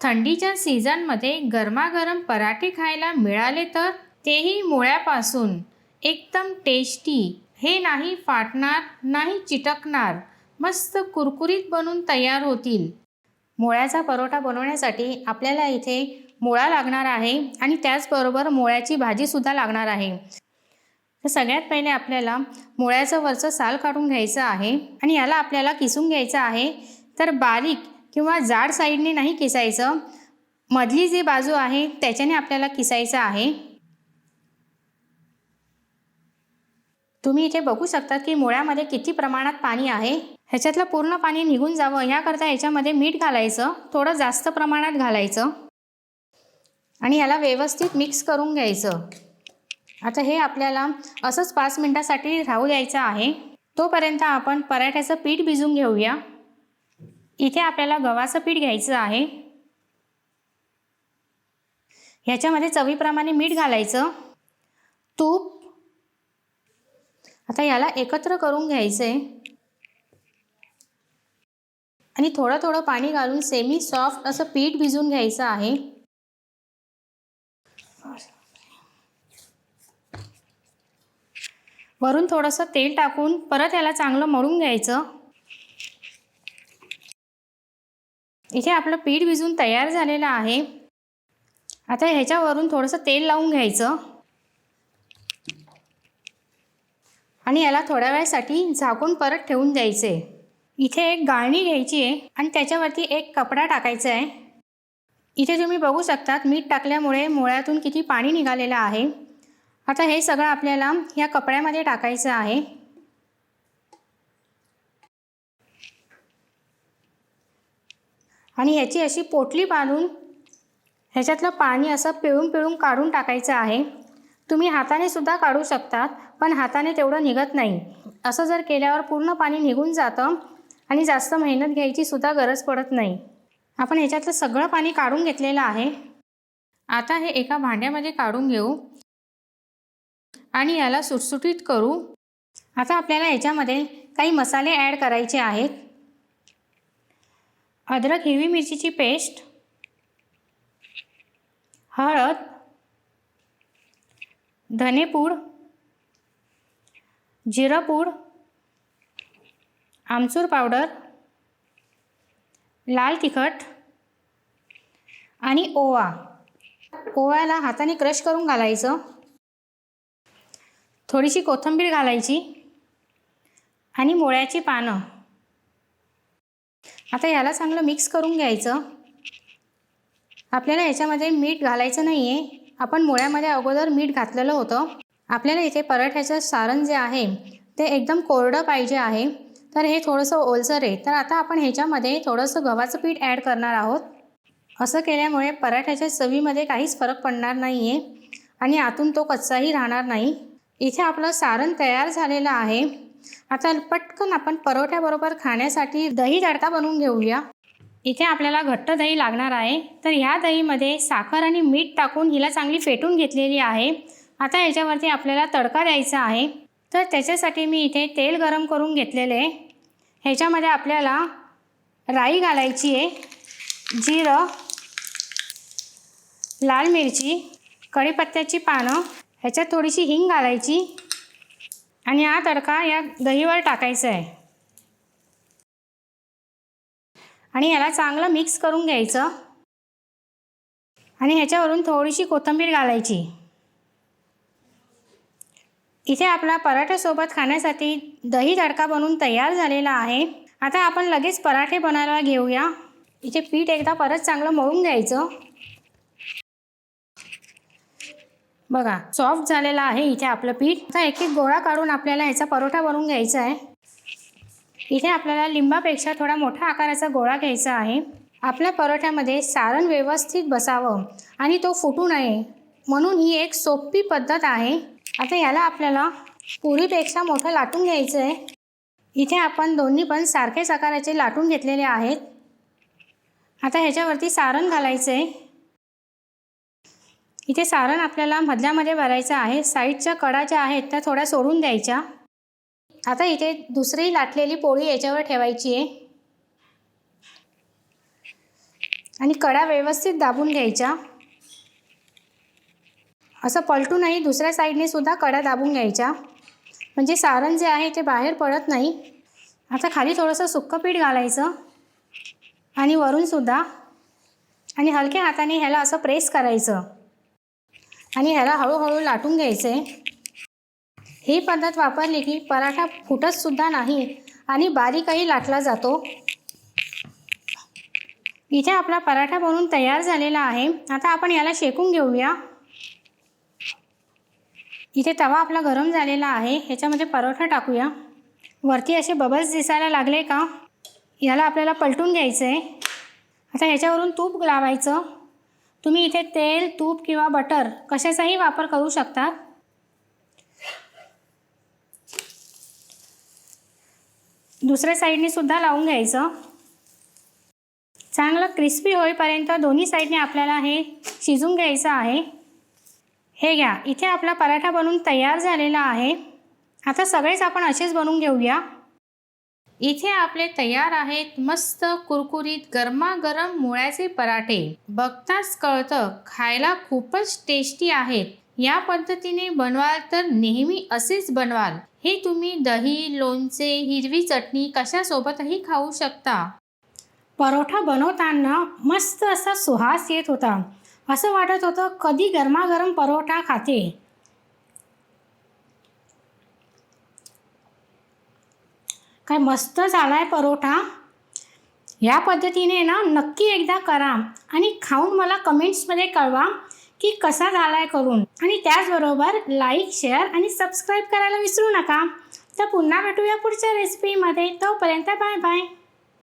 थंडीच्या सीझनमध्ये गरमागरम पराठे खायला मिळाले तर तेही मुळ्यापासून. एकदम टेस्टी. हे नाही फाटणार नाही चिटकणार. मस्त कुरकुरीत बनून तयार होतील. मुळ्याचा परोठा बनवण्यासाठी आपल्याला इथे मुळा लागणार आहे आणि त्याचबरोबर मुळ्याची भाजीसुद्धा लागणार आहे. तर सगळ्यात पहिले आपल्याला मुळ्याचं वरचं साल काढून घ्यायचं आहे आणि याला आपल्याला किसून घ्यायचं आहे. तर बारीक किंवा जाड साईडने नाही किसायचं. मधली जी बाजू आहे त्याच्याने आपल्याला किसायचं आहे. तुम्ही इथे बघू शकता की मुळ्यामध्ये किती प्रमाणात पाणी आहे. ह्याच्यातलं पूर्ण पाणी निघून जावं ह्याकरता याच्यामध्ये मीठ घालायचं थोडं जास्त प्रमाणात घालायचं. आणि याला व्यवस्थित मिक्स करून घ्यायचं. आता हे आपल्याला असंच पाच मिनटासाठी राहू द्यायचं आहे. तोपर्यंत आपण पराठ्याचं पीठ भिजून घेऊया. इथे आपल्याला गव्हाचं पीठ घ्यायचं आहे. ह्याच्यामध्ये चवीप्रमाणे मीठ घालायचं. तूप. आता याला एकत्र करून घ्यायचं आहे आणि थोडं थोडं पाणी घालून सेमी सॉफ्ट असं पीठ भिजून घ्यायचं आहे. वरून थोडंसं तेल टाकून परत याला चांगलं मळून घ्यायचं. इथे आपलं पीठ भिजून तयार झालेलं आहे. आता ह्याच्यावरून थोडंसं तेल लावून घ्यायचं. आणि याला थोड्या वेळासाठी झाकून परत ठेवून द्यायचे. इथे एक गाळणी घ्यायची आहे आणि त्याच्यावरती एक कपडा टाकायचा आहे. इथे तुम्ही बघू शकतात मीठ टाकल्यामुळे मुळ्यातून किती पाणी निघालेलं आहे. आता हे सगळं आपल्याला या कपड्यामध्ये टाकायचं आहे. आणि याची अशी पोटली बांधून ह्याच्यातलं पाणी असं पिळून पिळून काढून टाकायचं आहे. तुम्ही हाताने सुद्धा काढू शकतात पण हाताने तेवढं निघत नाही. असं जर केल्यावर पूर्ण पाणी निघून जातं आणि जास्त मेहनत घ्यायची सुद्धा गरज पडत नाही. आपण ह्याच्यातलं सगळं पाणी काढून घेतलेलं आहे. आता हे एका भांड्यामध्ये काढून घेऊ आणि याला सुटसुटीत करू. आता आपल्याला याच्यामध्ये काही मसाले ॲड करायचे आहेत. अद्रक हिरवी मिरचीची पेस्ट हळद धनेपूड जिरापूड आमचूर पावडर लाल तिखट आणि ओवा. ओव्याला हाताने क्रश करून घालायचं. थोडीशी कोथिंबीर घालायची आणि मोळ्याची पानं. आता याला चांगलं मिक्स करून घ्यायचं. आपल्याला याच्यामध्ये मीठ घालायचं नाही आहे आपण मुळ्यामध्ये अगोदर मीठ घातलेलं होतं. आपल्याला इथे पराठ्याचं सारण जे आहे ते एकदम कोरडं पाहिजे आहे. तर हे थोडंसं ओलसर आहे. तर आता आपण ह्याच्यामध्ये थोडंसं गव्हाचं पीठ ॲड करणार आहोत. असं केल्यामुळे पराठ्याच्या चवीमध्ये काहीच फरक पडणार नाही आहे आणि आतून तो कच्चाही राहणार नाही. इथे आपलं सारण तयार झालेलं आहे. आता पटकन आपण परोठ्याबरोबर खाण्यासाठी दही तडका बनवून घेऊया. इथे आपल्याला घट्ट दही लागणार आहे. तर ह्या दहीमध्ये साखर आणि मीठ टाकून हिला चांगली फेटून घेतलेली आहे. आता याच्यावरती आपल्याला तडका द्यायचा आहे. तर त्याच्यासाठी मी इथे तेल गरम करून घेतलेले आहे. ह्याच्यामध्ये आपल्याला राई घालायची आहे. जिरं लाल मिरची कढीपत्त्याची पानं ह्याच्यात थोडीशी हिंग घालायची. आणि हा तडका या दहीवर टाकायचा आहे. आणि याला चांगलं मिक्स करून घ्यायचं. आणि ह्याच्यावरून थोडीशी कोथिंबीर घालायची. इथे आपला पराठ्यासोबत खाण्यासाठी दही तडका बनवून तयार झालेला आहे. आता आपण लगेच पराठे बनायला घेऊया. इथे पीठ एकदा परत चांगलं मळून घ्यायचं. बघा सॉफ्ट झालेलं आहे इथे आपलं पीठ. आता एक एक गोळा काढून आपल्याला ह्याचा परोठा बनवून घ्यायचा आहे. इथे आपल्याला लिंबापेक्षा थोडा मोठा आकाराचा गोळा घ्यायचा आहे. आपल्या परोठ्यामध्ये सारण व्यवस्थित बसावं आणि तो फुटू नये म्हणून ही एक सोपी पद्धत आहे. आता याला आपल्याला पुरीपेक्षा मोठं लाटून घ्यायचं आहे. इथे आपण दोन्ही पण सारखेच आकाराचे लाटून घेतलेले आहेत. आता ह्याच्यावरती सारण घालायचं आहे इथे सारण आपल्याला मधल्यामध्ये भरायचं आहे. साईडच्या कडा ज्या आहेत त्या थोड्या सोडून द्यायच्या. आता इथे दुसरी लाटलेली पोळी याच्यावर ठेवायची आहे. आणि कडा व्यवस्थित दाबून घ्यायच्या असं पलटूनही दुसऱ्या साईडने सुद्धा कडा दाबून घ्यायच्या म्हणजे सारण जे आहे ते बाहेर पडत नाही. आता खाली थोडंसं सुक्कं पीठ घालायचं. आणि वरूनसुद्धा आणि हलक्या हाताने ह्याला असं प्रेस करायचं. आणि ह्याला हळूहळू लाटून घ्यायचे. ही पद्धत वापरली की पराठा फुटतसुद्धा नाही आणि बारीकही लाटला जातो. इथे आपला पराठा बनवून तयार झालेला आहे. आता आपण याला शेकून घेऊया. इथे तवा आपला गरम झालेला आहे. ह्याच्यामध्ये परोठा टाकूया. वरती असे बबल्स दिसायला लागले का? याला आपल्याला पलटून घ्यायचं आहे आता ह्याच्यावरून तूप लावायचं. तुम्ही इथे तेल तूप किंवा बटर कशाचाही वापर करू शकता. दुसऱ्या साईडने सुद्धा लावून घ्यायचं. चांगलं क्रिस्पी होईपर्यंत दोन्ही साईडने आपल्याला हे शिजून घ्यायचं आहे. हे घ्या. इथे आपला पराठा बनवून तयार झालेला आहे. आता सगळेच आपण असेच बनवून घेऊया. इथे आपले तयार आहेत मस्त कुरकुरीत गरमागरम मुळ्याचे पराठे. बघताच कळतं खायला खूपच टेस्टी आहेत. या पद्धतीने बनवाल तर नेहमी असेच बनवाल. हे तुम्ही दही लोणचे हिरवी चटणी कशासोबतही खाऊ शकता. परोठा बनवताना मस्त असा सुहास येत होता. असं वाटत होतं कधी गरमागरम परोठा खाते. काय मस्त झाला आहे परोठा. या पद्धतीने ना नक्की एकदा करा आणि खाऊन मला कमेंट्समध्ये कळवा की कसा झाला आहे करून. आणि त्याचबरोबर लाईक शेअर आणि सबस्क्राईब करायला विसरू नका. तर पुन्हा भेटूया पुढच्या रेसिपीमध्ये तोपर्यंत बाय बाय